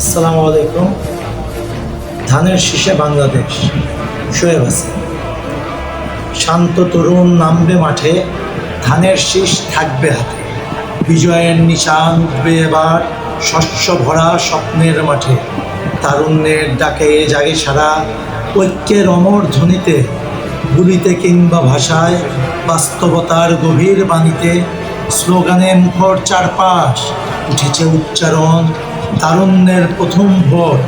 আসসালামু আলাইকুম। ধানের শীষে বাংলাদেশ শোয়েব হাসিন শান্ত তরুণ নামবে মাঠে, ধানের শীষ থাকবে হাতে। বিজয়ের নিশান উঠবে এবার, শস্য ভরা স্বপ্নের মাঠে। তারুণ্যের ডাকে জাগে সারা, ঐক্যের অমর ধ্বনিতে। গুলিতে কিংবা ভাষায়, বাস্তবতার গভীর বাণীতে। স্লোগানে মুখর চারপাশ, উঠেছে উচ্চারণ তারুণ্যের প্রথম ভোট,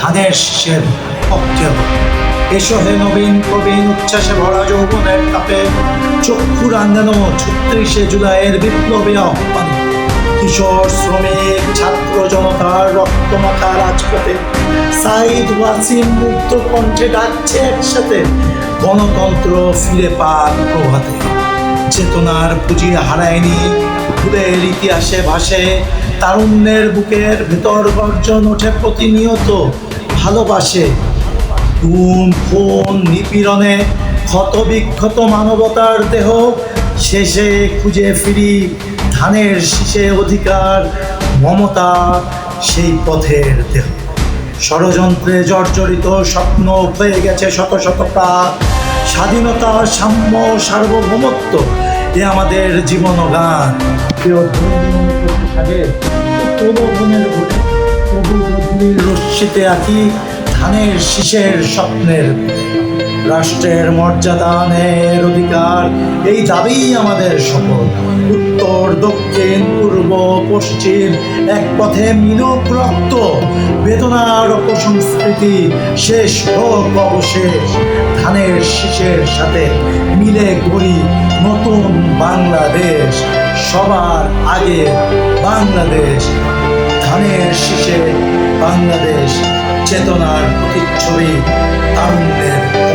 ধানের শীষের পক্ষে। এসো হে নবীন প্রবীণ উচ্ছ্বাসে ভরা যৌবনের তাপে চক্ষু রাঙানো ছত্রিশে জুলাইয়ের বিপ্লবী আহ্বান কিশোর শ্রমিক, ছাত্র জনতার রক্তমাখা রাজপথে। সাইদ ওয়াসিম মুক্ত কণ্ঠে ডাকছে একসাথে। গণতন্ত্র ফিরে পাক প্রভাতে। চেতনার পুঁজি হারায়নি ভুলের ইতিহাসে ভাসে। তারুণ্যের বুকের ভেতর গর্জন ওঠে প্রতিনিয়ত। ভালোবাসে খুন খুন নিপীড়নে ক্ষত বিক্ষত মানবতার দেহ। শেষে খুঁজে ফিরি ধানের শীষে অধিকার, মমতা সেই পথের দেহ। ষড়যন্ত্রে জর্জরিত স্বপ্ন হয়ে গেছে শত শত প্রাণ। স্বাধীনতা, সাম্য, সার্বভৌমত্ব, এ আমাদের জীবন গান রশ্মিতে আঁকি ধানের শীষের স্বপ্নের রাষ্ট্রের মর্যাদানের অধিকার। এই দাবি আমাদের শপথ উত্তর, দক্ষিণ, পূর্ব, পশ্চিম, এক পথে মিলুক রক্ত। বেদনার অপসংস্কৃতি শেষ হোক অবশেষ। ধানের শীষের সাথে মিলে গড়ি নতুন বাংলাদেশ। সবার আগে বাংলাদেশ। ধানের শীষে বাংলাদেশ। চেতনার প্রতিচ্ছবি, তারুণ্যের